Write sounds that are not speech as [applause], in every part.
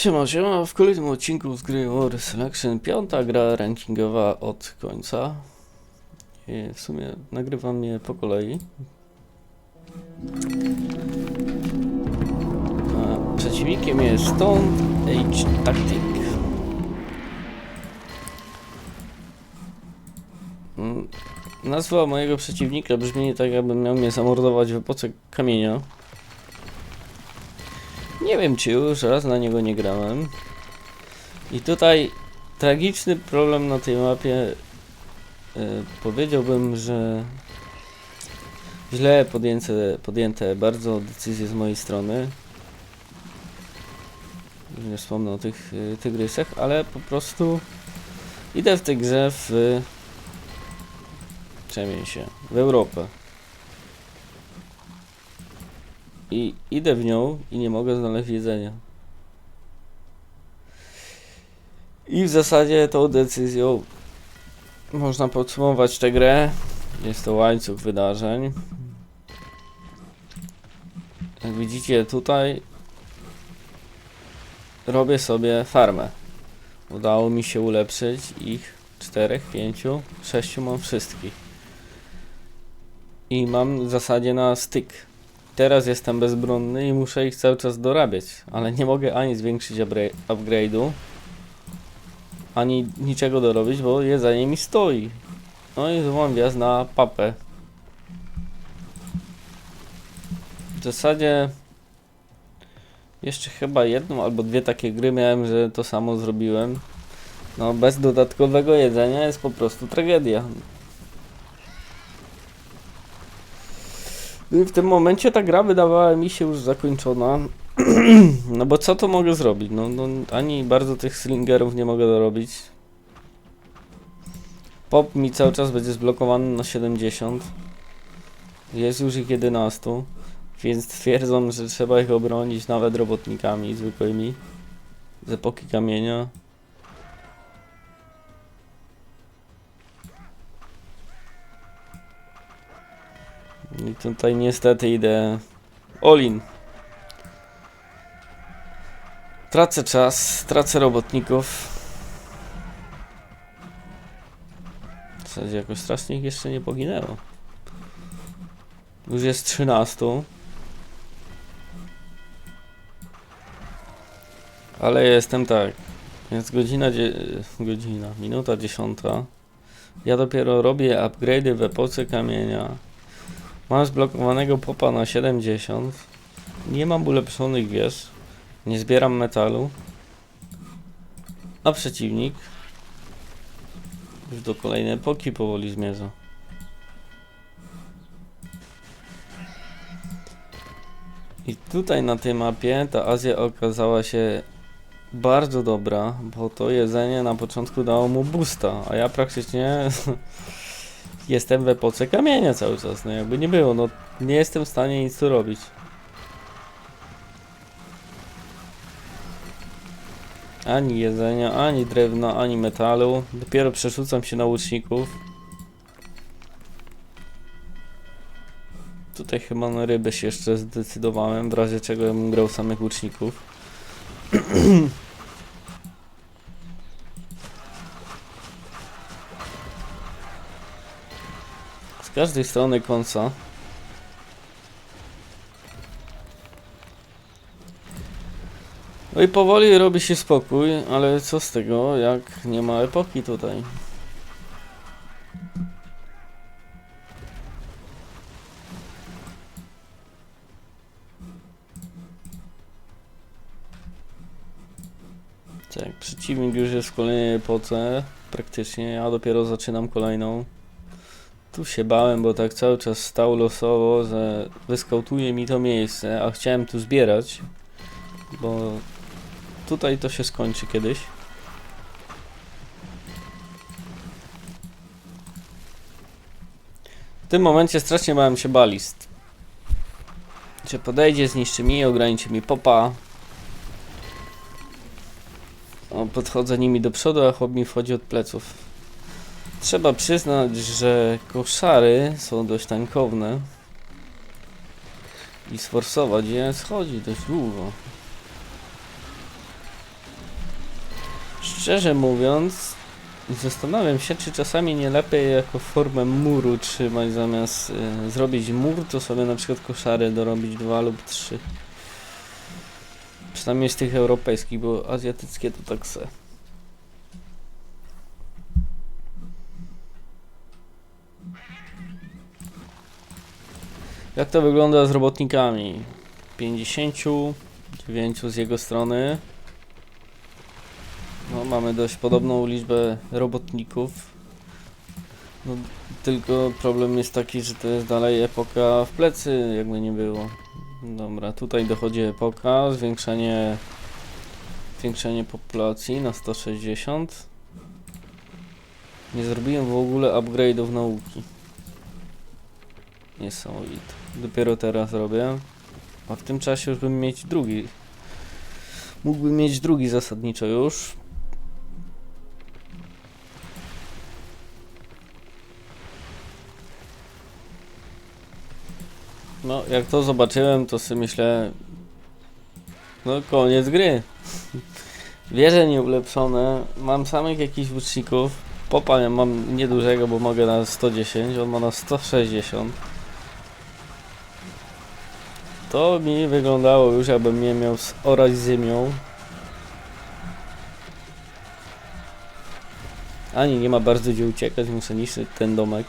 Siema, siema, w kolejnym odcinku z gry War Selection, piąta gra rankingowa od końca. I w sumie nagrywam je po kolei. A przeciwnikiem jest Stone Age Tactic. Mm, Nazwa mojego przeciwnika brzmi tak, jakby miał mnie zamordować w epoce kamienia. Nie wiem, czy już raz na niego nie grałem. I tutaj tragiczny problem na tej mapie. e, powiedziałbym, że źle podjęte, podjęte bardzo decyzje z mojej strony. Nie wspomnę o tych e, tygrysach, ale po prostu idę w tej grze w przemień się, w Europę. I idę w nią i nie mogę znaleźć jedzenia. I w zasadzie tą decyzją można podsumować tę grę. Jest to łańcuch wydarzeń. Jak widzicie tutaj robię sobie farmę. Udało mi się ulepszyć ich czterech, pięciu, sześciu mam wszystkich. I mam w zasadzie na styk teraz jestem bezbronny i muszę ich cały czas dorabiać, ale nie mogę ani zwiększyć upgra- upgrade'u, ani niczego dorobić, bo jedzenie mi stoi. No i złam wjazd na papę. W zasadzie jeszcze chyba jedną albo dwie takie gry miałem, że to samo zrobiłem. No bez dodatkowego jedzenia jest po prostu tragedia. W tym momencie ta gra wydawała mi się już zakończona. [clears throat] No bo co to mogę zrobić? No, no ani bardzo tych slingerów nie mogę dorobić. Pop mi cały czas będzie zblokowany na 70. Jest już ich 11. Więc twierdzą, że trzeba ich obronić nawet robotnikami zwykłymi. Z epoki kamienia. I tutaj niestety idę Olin. Tracę czas, tracę robotników. W zasadzie strasznie ich jeszcze nie poginęło. Już jest 13. Ale jestem tak. Jest godzina, godzina, minuta dziesiąta. Ja dopiero robię upgrade'y w epoce kamienia. Mam zblokowanego popa na 70. Nie mam ulepszonych wież. Nie zbieram metalu. A przeciwnik już do kolejnej epoki powoli zmierza. I tutaj na tej mapie ta Azja okazała się bardzo dobra, bo to jedzenie na początku dało mu boosta, a ja praktycznie [laughs] jestem w epoce kamienia cały czas, no jakby nie było, no nie jestem w stanie nic tu robić. Ani jedzenia, ani drewna, ani metalu. Dopiero przerzucam się na łuczników. Tutaj chyba na rybę się jeszcze zdecydowałem, w razie czego ja bym grał samych łuczników. [clears throat] każdej strony końca. No i powoli robi się spokój, ale co z tego, jak nie ma epoki tutaj. Tak, przeciwnik już jest w kolejnej epoce, praktycznie, ja dopiero zaczynam kolejną. Tu się bałem, bo tak cały czas stał losowo, że wyskautuje mi to miejsce, a chciałem tu zbierać, bo tutaj to się skończy kiedyś. W tym momencie strasznie bałem się balist. Czy podejdzie, zniszczy mi, ograniczy mi popa. O, podchodzę nimi do przodu, a chłop mi wchodzi od pleców. Trzeba przyznać, że koszary są dość tankowne. I sforsować je schodzi dość długo. Szczerze mówiąc, zastanawiam się, czy czasami nie lepiej jako formę muru trzymać zamiast y, zrobić mur, to sobie na przykład koszary dorobić dwa lub trzy. Przynajmniej z tych europejskich, bo azjatyckie to tak se. Jak to wygląda z robotnikami? 59 z jego strony. No, mamy dość podobną liczbę robotników. No, tylko problem jest taki, że to jest dalej epoka w plecy, jakby nie było. Dobra, tutaj dochodzi epoka, zwiększenie, zwiększenie populacji na 160. Nie zrobiłem w ogóle upgrade'ów nauki. Niesamowite. Dopiero teraz robię. A w tym czasie już bym mieć drugi. Mógłbym mieć drugi zasadniczo już. No, jak to zobaczyłem, to sobie myślę. No, koniec gry. Wieże nieulepszone. Mam samych jakichś łuczników. Popa mam niedużego, bo mogę na 110, on ma na 160. To mi wyglądało już, jakbym mnie miał orać ziemią. Ani nie ma bardzo gdzie uciekać, muszę niszczyć ten domek.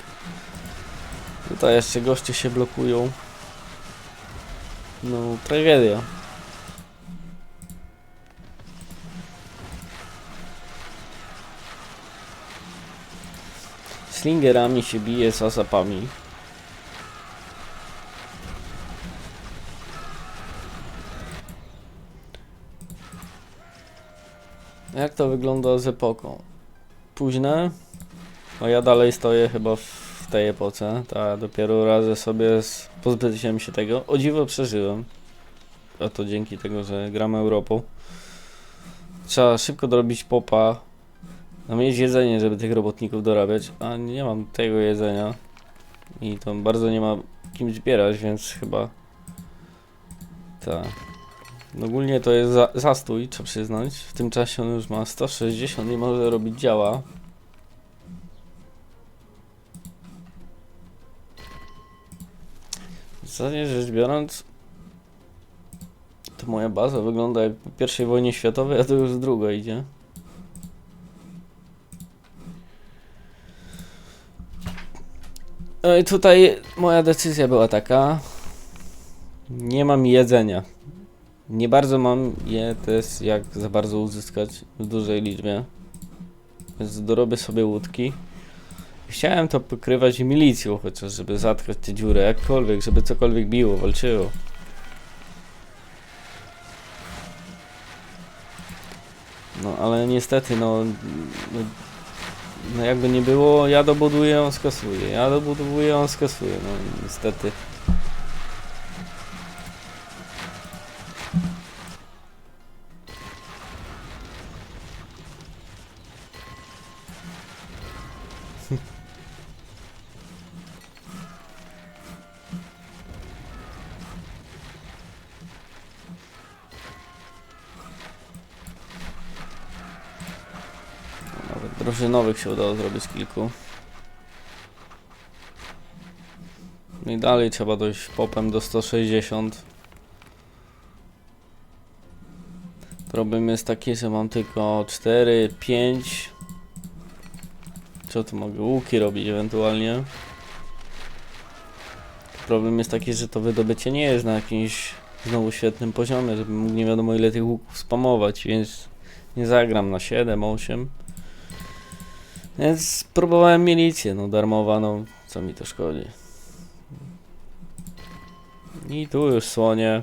Tutaj jeszcze goście się blokują. No, tragedia. Slingerami się bije z asapami. Jak to wygląda z epoką? Późne? No ja dalej stoję chyba w tej epoce. Ta dopiero radzę sobie z pozbyciem się tego. O dziwo przeżyłem. A to dzięki tego, że gram Europą. Trzeba szybko dorobić popa. No mieć jedzenie, żeby tych robotników dorabiać. A nie mam tego jedzenia. I to bardzo nie ma kim zbierać, więc chyba... Tak. Ogólnie to jest za zastój, trzeba przyznać. W tym czasie on już ma 160 i może robić działa. W zasadzie rzecz biorąc, to moja baza wygląda jak po pierwszej wojnie światowej, a to już druga idzie. No i tutaj moja decyzja była taka. Nie mam jedzenia. Nie bardzo mam je też jak za bardzo uzyskać w dużej liczbie. Więc dorobię sobie łódki. Chciałem to pokrywać milicją chociaż, żeby zatkać te dziury jakkolwiek, żeby cokolwiek biło, walczyło. No ale niestety no, no, no jakby nie było, ja dobuduję, on skasuje, ja dobuduję, on skasuje, no niestety. Drużynowych się udało zrobić kilku. No i dalej trzeba dojść popem do 160. Problem jest taki, że mam tylko 4, 5. Co tu mogę? Łuki robić ewentualnie. Problem jest taki, że to wydobycie nie jest na jakimś znowu świetnym poziomie, żebym mógł nie wiadomo ile tych łuków spamować, więc nie zagram na 7, 8. Więc próbowałem milicję, no darmowa, no co mi to szkodzi. I tu już słonie.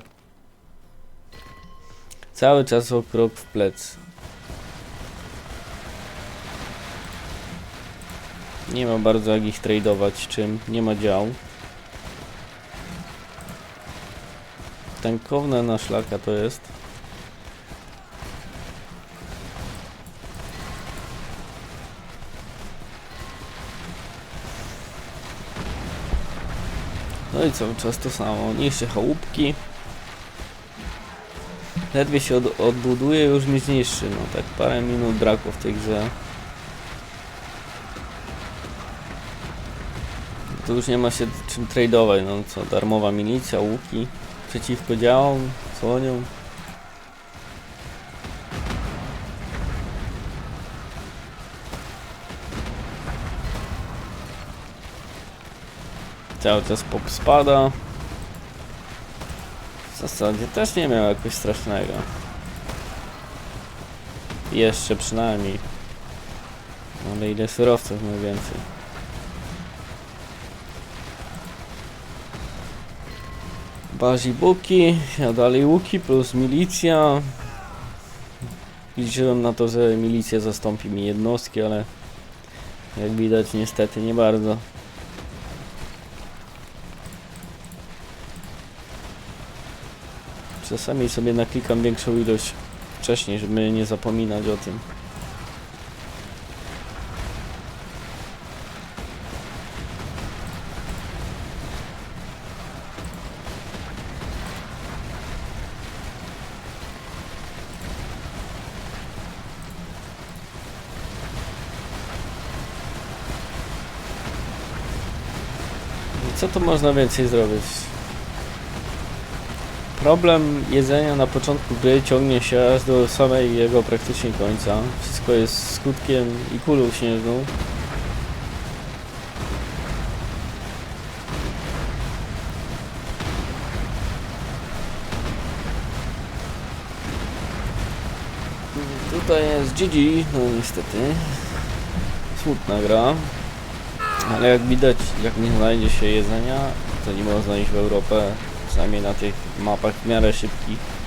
Cały czas o krok w plec. Nie ma bardzo jak ich tradeować czym, nie ma dział. Tankowne na szlaka to jest. No i cały czas to samo. Niszczy chałupki. Ledwie się od, odbuduje, już mnie zniszczy. No tak parę minut brakło w tej grze. Tu już nie ma się czym tradeować, no co, darmowa milicja, łuki przeciwko działom, słoniom. Cały czas pop spada. W zasadzie też nie miał jakoś strasznego. Jeszcze przynajmniej. Ale ile surowców mniej więcej. Bazibuki, ja dalej łuki plus milicja. Liczyłem na to, że milicja zastąpi mi jednostki, ale jak widać niestety nie bardzo. Czasami sobie naklikam większą ilość wcześniej, żeby nie zapominać o tym. Co tu można więcej zrobić? Problem jedzenia na początku gry ciągnie się aż do samej jego praktycznie końca. Wszystko jest skutkiem i kulą śnieżną. Tutaj jest GG, no niestety. Smutna gra. Ale jak widać, jak nie znajdzie się jedzenia, to nie można iść w Europę, przynajmniej na tych mapach w miarę szybkich.